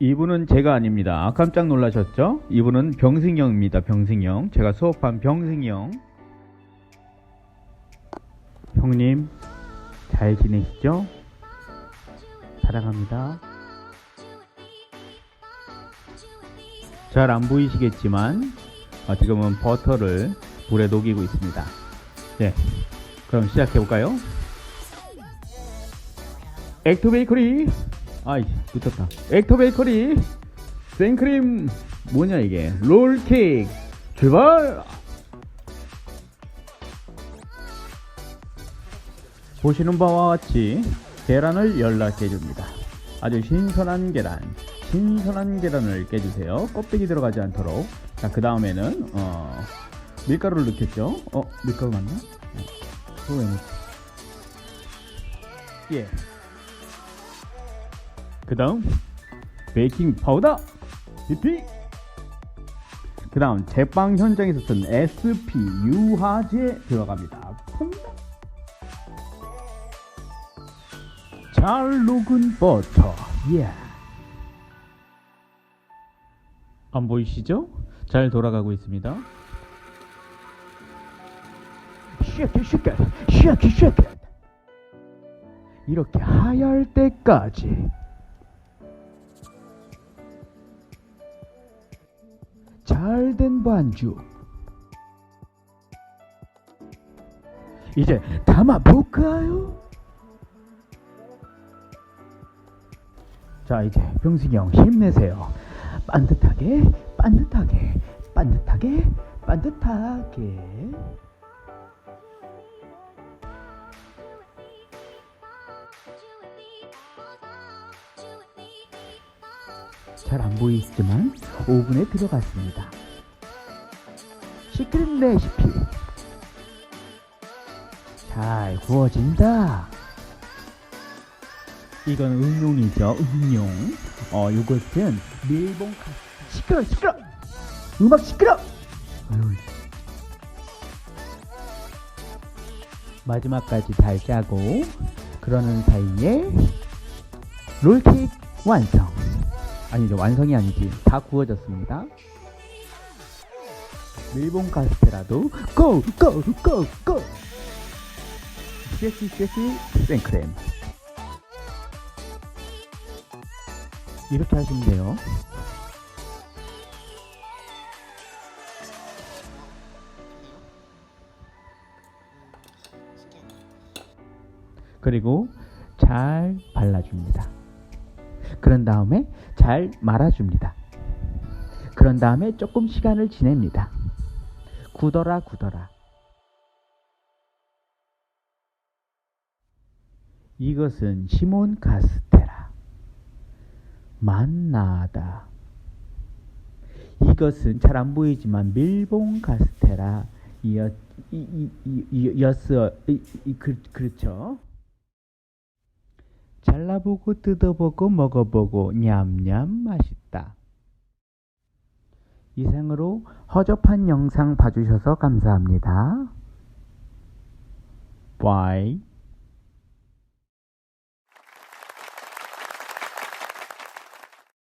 이분은 제가 아닙니다. 깜짝 놀라셨죠? 이분은 병승형입니다. 병승형. 제가 수업한 병승형. 형님, 잘 지내시죠? 사랑합니다. 잘 안 보이시겠지만, 어, 지금은 버터를 불에 녹이고 있습니다. 네. 그럼 시작해볼까요? 액토 베이커리 아이 붙었다. 액토 베이커리 생크림 뭐냐 이게? 롤케이크. 출발! 보시는 바와 같이 계란을 연락해 줍니다. 아주 신선한 계란. 신선한 계란을 깨주세요. 껍데기 들어가지 않도록. 자그 다음에는 어 밀가루를 넣겠죠? 어 밀가루 맞나? 어? 예. 그 다음 베이킹 파우더 BP 그 다음 제빵 현장에서 쓴 SP 유화제 들어갑니다. 잘 녹은 버터 예. 안 보이시죠? 잘 돌아가고 있습니다 쉐킷 쉐킷 쉐킷 쉐킷 이렇게 하얄 때까지 잘 된 반죽 이제 담아볼까요? 자 이제 병승이 형 힘내세요. 반듯하게 반듯하게 반듯하게 반듯하게 잘 안 보이시지만 오븐에 들어갔습니다. 시크릿 레시피 잘 구워진다. 이건 응용이죠, 응용. 어, 이것은 밀봉 카 시끄러, 시끄러. 음악 시끄러. 어휴. 마지막까지 잘 짜고 그러는 사이에 롤케이크 완성. 아니죠. 완성이 아니지 다 구워졌습니다. 밀봉 카스테라도 고 고 고 고! 쉐시 쉐시 생크림. 이렇게 하시면 돼요. 그리고 잘 발라줍니다 그런 다음에 잘 말아줍니다. 그런 다음에 조금 시간을 지냅니다. 굳어라 굳어라. 이것은 시몬 카스테라. 만나다. 이것은 잘 안 보이지만 밀봉 카스테라 이었 이, 이, 이, 이, 그, 그렇죠. 잘라보고 뜯어보고 먹어보고 냠냠 맛있다. 이상으로 허접한 영상 봐주셔서 감사합니다. 바이.